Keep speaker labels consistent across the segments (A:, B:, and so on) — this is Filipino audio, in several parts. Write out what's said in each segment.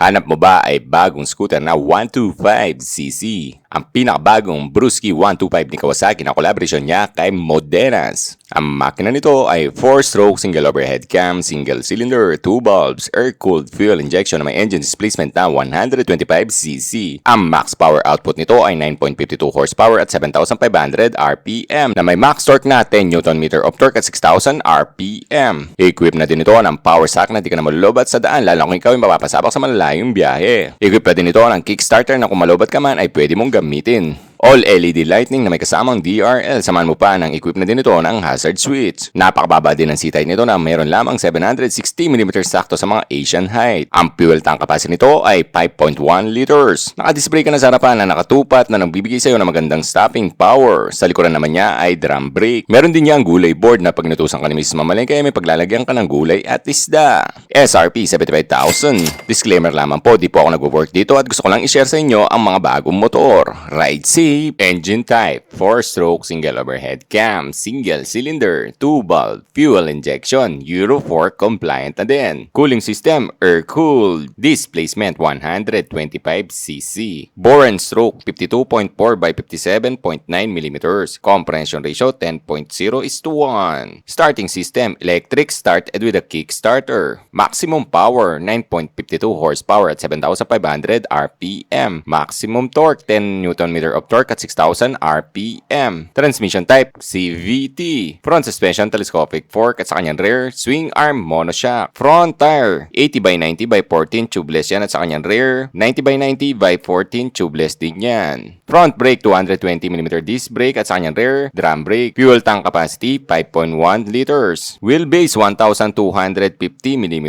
A: Hanap mo ba ay bagong scooter na 125cc? Ang pinakabagong Brusky 125 ni Kawasaki na collaboration niya kay Modenas. Ang makina nito ay 4-stroke single overhead cam, single cylinder, 2 bulbs, air-cooled fuel injection na may engine displacement na 125cc. Ang max power output nito ay 9.52 horsepower at 7,500 RPM na may max torque na 10 Nm of torque at 6,000 RPM. Equip na din ito ng power sack na di ka na malulobat sa daan lalo kung ikaw ay mapapasabak sa malalayong biyahe. Equip na din ito ng kickstarter na kung malubat ka man ay pwede mong gamitin. All LED lighting na may kasamang DRL. Samahan mo pa ng equip na din ito ng hazard switch. Napakababa din ang height nito na mayroon lamang 760mm sakto sa mga Asian height. Ang fuel tank capacity nito ay 5.1 liters. Nakadisplay ka na sa harapan na nakatupat na nagbibigay sa iyo ng magandang stopping power. Sa likuran naman niya ay drum brake. Meron din niyang gulay board na pag inutusan ka ni Mrs. Mamalengke ay may paglalagyan ka ng gulay at isda. SRP 75,000. Disclaimer lamang po, di po ako nag-work dito at gusto ko lang i-share sa inyo ang mga bagong motor. Ride safe, engine type, 4-stroke single overhead cam, single cylinder, 2-bulb, fuel injection, Euro 4 compliant na din. Cooling system, air-cooled, displacement 125cc. Bore and stroke 52.4 by 57.9 mm. Comprehension ratio 10.0 is to 1. Starting system, electric start with a kickstarter. Maximum power 9.52 horsepower at 7,500 RPM. Maximum torque 10 Nm of torque at 6,000 RPM. Transmission type CVT. Front suspension telescopic fork at sa kanyang rear swing arm monoshock. Front tire 80 by 90 by 14 tubeless yan at sa kanyang rear 90 by 90 by 14 tubeless din yan. Front brake 220mm disc brake at sa kanyang rear drum brake. Fuel tank capacity 5.1 liters. Wheelbase 1,250mm.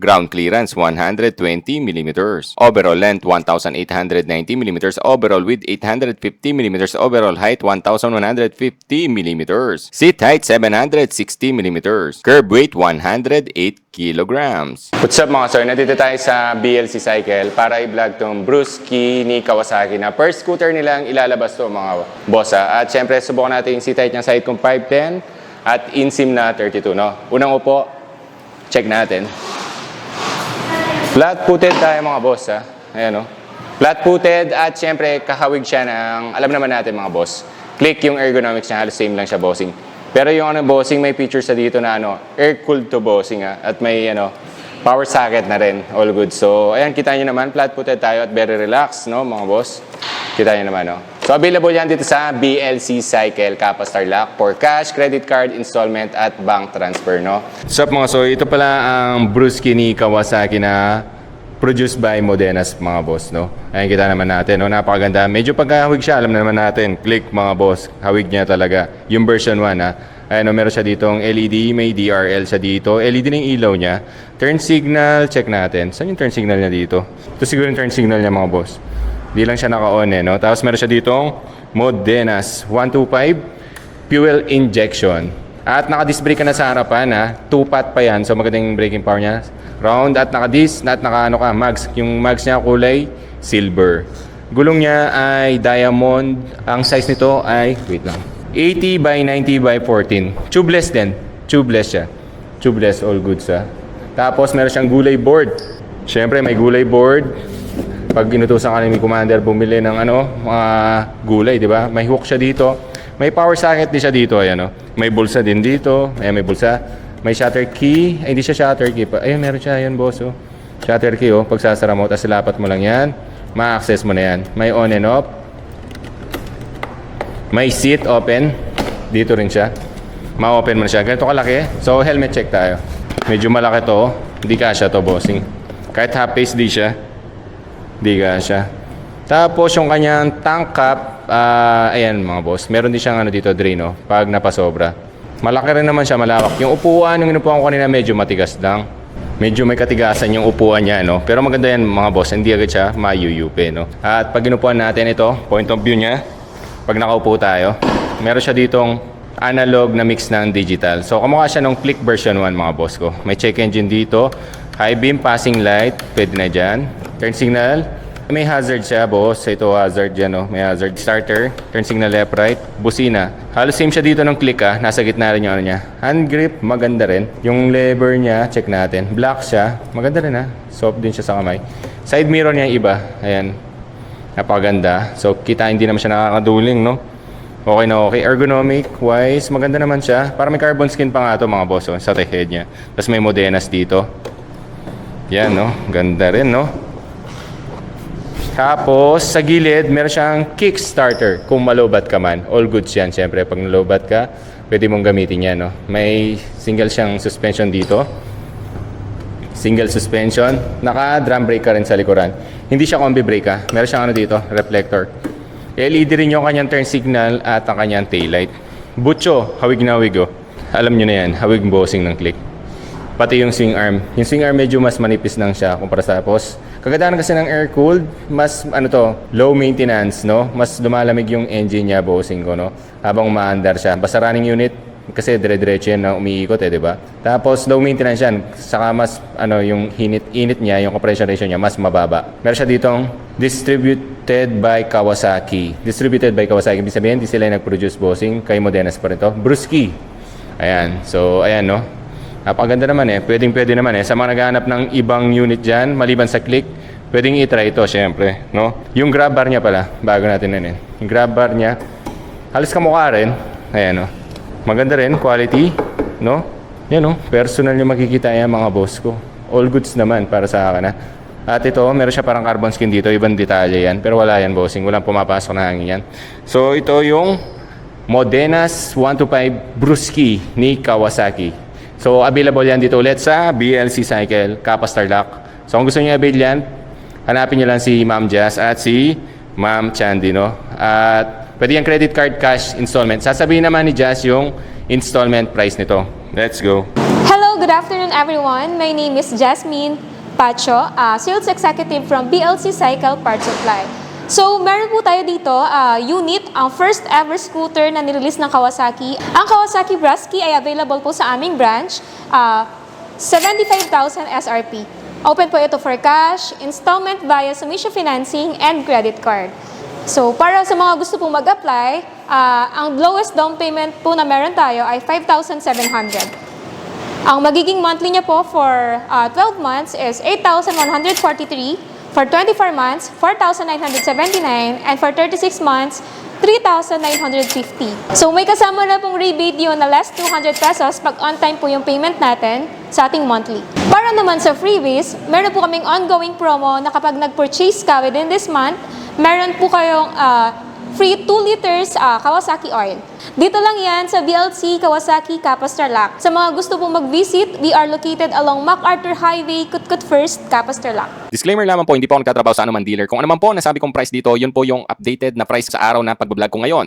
A: Ground clearance 120mm. Overall length 1,890mm. Overall width 850mm. Overall height 1,150mm. Seat height 760mm. Curb weight 108 kilograms. What's up mga sir? Nandito tayo sa BLC Cycle para i-vlog tong Brusky ni Kawasaki na first scooter nilang ilalabas to mga bossa. At syempre subukan natin yung seat height niya side kong 510 at insim na 32. No? Unang upo, check natin. Flat footed tayo mga boss ha. Ayan o. Flat footed at syempre kahawig siya ng, alam naman natin mga boss, click yung ergonomics niya, halos same lang siya bossing. Pero yung ano bossing, may features sa dito na ano, air cooled to bossing ha. At may ano, power socket na rin, all good. So ayan, kita nyo naman, flat footed tayo at very relaxed, no mga boss. Kita nyo naman, no? So available yan dito sa BLC Cycle Kappa Star Lock for cash, credit card, installment at bank transfer, no? Up mga so, ito pala ang Brusky ni Kawasaki na produced by Modenas mga boss no. Ayun kita naman natin no, napakaganda. Medyo pagkahawig siya, alam na naman natin. Click mga boss, hawig niya talaga. Yung version 1 ha. Ayun no, meron siya ditong LED, may DRL siya dito. LED ng ilaw niya. Turn signal, check natin. Saan yung turn signal niya dito? Ito siguro yung turn signal niya mga boss. Di lang siya naka-on eh no. Tapos meron siya ditong Modenas 125 fuel injection. At naka-disc brake ka na sa harapan ha. Two-pot pa yan. So magandang braking power niya. Round at naka-disc at naka-ano ka, mags. Yung mags niya kulay silver. Gulong niya ay diamond. Ang size nito ay, wait lang, 80 by 90 by 14. Tubeless din. Tubeless siya. Tubeless, all good sa. Tapos meron siyang gulay board. Siyempre may gulay board. Pag inutusan ka ni commander bumili ng ano, mga gulay, di ba? May hook siya dito. May power socket din siya dito, ayan oh. May bulsa din dito. Ayan, may bulsa. May shutter key. Ay, hindi siya shutter key pa. Ayun, meron siya. Ayan, boss, oh. Shutter key, oh. Pag sasara mo, tapos lapat mo lang yan. Ma-access mo na yan. May on and off. May seat open. Dito rin siya. Ma-open mo na siya. Ganito kalaki. So, helmet check tayo. Medyo malaki to. oh. Hindi kasha to, bossing. Kahit half face di siya. Hindi kasha. Tapos yung kanyang tank cap, ah, ayan mga boss, meron din siyang ano dito drain, no? Pag napasobra. Malaki rin naman siya, malawak. Yung upuan, yung inupuan ko kanina, medyo matigas lang. Medyo may katigasan yung upuan niya, no? Pero maganda yan mga boss, hindi agad siya mayuyupi, no? At pag inupuan natin ito, point of view niya, pag nakaupo tayo, meron siya ditong analog na mix ng digital. So, kamukha siya nung Click version 1 mga boss ko. May check engine dito, high beam, passing light, pwede na dyan. Turn signal, May hazard siya, boss. Ito hazard yan, no? May hazard starter, turn signal left, right, busina. Halos same siya dito ng click, ah. Nasa gitna rin yung ano niya. Hand grip, maganda rin. Yung lever niya, check natin. Black siya. Maganda rin, ah. Soft din siya sa kamay. Side mirror niya iba. Ayan. Napakaganda. So, kita hindi naman siya nakakaduling, no? Okay na okay. Ergonomic wise, maganda naman siya. Para may carbon skin pa nga to mga boss, oh, sa head niya. Tapos may modenas dito. Yan, no? Ganda rin, no? Tapos, sa gilid, meron siyang kickstarter kung malobat ka man. All goods yan, syempre. Pag nalobat ka, pwede mong gamitin yan, no? May single siyang suspension dito. Single suspension. Naka-drum brake ka rin sa likuran. Hindi siya combi brake, ha? Meron siyang ano dito, reflector. LED rin yung kanyang turn signal at ang kanyang taillight. Butcho, hawig na hawig, oh. Alam nyo na yan, hawig bossing ng click. Pati yung swing arm. Yung swing arm medyo mas manipis lang siya kumpara sa tapos. Kagandahan kasi ng air cooled, mas ano to, low maintenance, no? Mas lumalamig yung engine niya, bossing ko, no? Habang umaandar siya. Basta running unit, kasi dire-diretso yan na umiikot eh, di ba? Tapos low maintenance yan. Saka mas ano yung hinit init niya, yung compression ratio niya mas mababa. Meron siya ditong distributed by Kawasaki. Distributed by Kawasaki. Ibig sabihin, hindi sila yung nag-produce bossing. Kay Modenas pa rin to. Brusky. Ayan. So, ayan no. Napakaganda naman eh. Pwedeng pwede naman eh. Sa mga naghahanap ng ibang unit dyan, maliban sa click, pwedeng i-try ito, syempre. No? Yung grab bar niya pala, bago natin na eh. Yung grab bar niya, halos kamukha rin. Ayan no. Maganda rin, quality. No? Yan no. Personal yung makikita yan mga boss ko. All goods naman para sa akin ha. At ito, meron siya parang carbon skin dito. Ibang detalye yan. Pero wala yan bossing. Walang pumapasok na hangin yan. So ito yung Modenas 125 Brusky ni Kawasaki. So, available yan dito ulit sa BLC Cycle, Kappa Starlock. So, kung gusto niyo avail yan, hanapin niyo lang si Ma'am Jazz at si Ma'am Chandy, no? At pwede yung credit card cash installment. Sasabihin naman ni Jazz yung installment price nito. Let's go.
B: Hello, good afternoon everyone. My name is Jasmine Pacho, uh, Sales Executive from BLC Cycle Parts Supply. So, meron po tayo dito, uh, unit, ang first ever scooter na nirelease ng Kawasaki. Ang Kawasaki Brusky ay available po sa aming branch, uh, 75,000 SRP. Open po ito for cash, installment via Sumisho Financing, and credit card. So, para sa mga gusto pong mag-apply, ah, ang lowest down payment po na meron tayo ay 5,700. Ang magiging monthly niya po for ah, 12 months is 8,143, for 24 months, 4,979, and for 36 months, 3,950. So may kasama na pong rebate yun na less 200 pesos pag on time po yung payment natin sa ating monthly. Para naman sa freebies, meron po kaming ongoing promo na kapag nag-purchase ka within this month, meron po kayong ah, free 2 liters ah, Kawasaki oil. Dito lang yan sa BLC Kawasaki Starlock. Sa mga gusto pong mag-visit, we are located along MacArthur Highway, Kutkut First, Starlock.
C: Disclaimer lamang po, hindi po ako nagtatrabaho sa anuman dealer. Kung ano man po nasabi kong price dito, yun po yung updated na price sa araw na pag-vlog ko ngayon.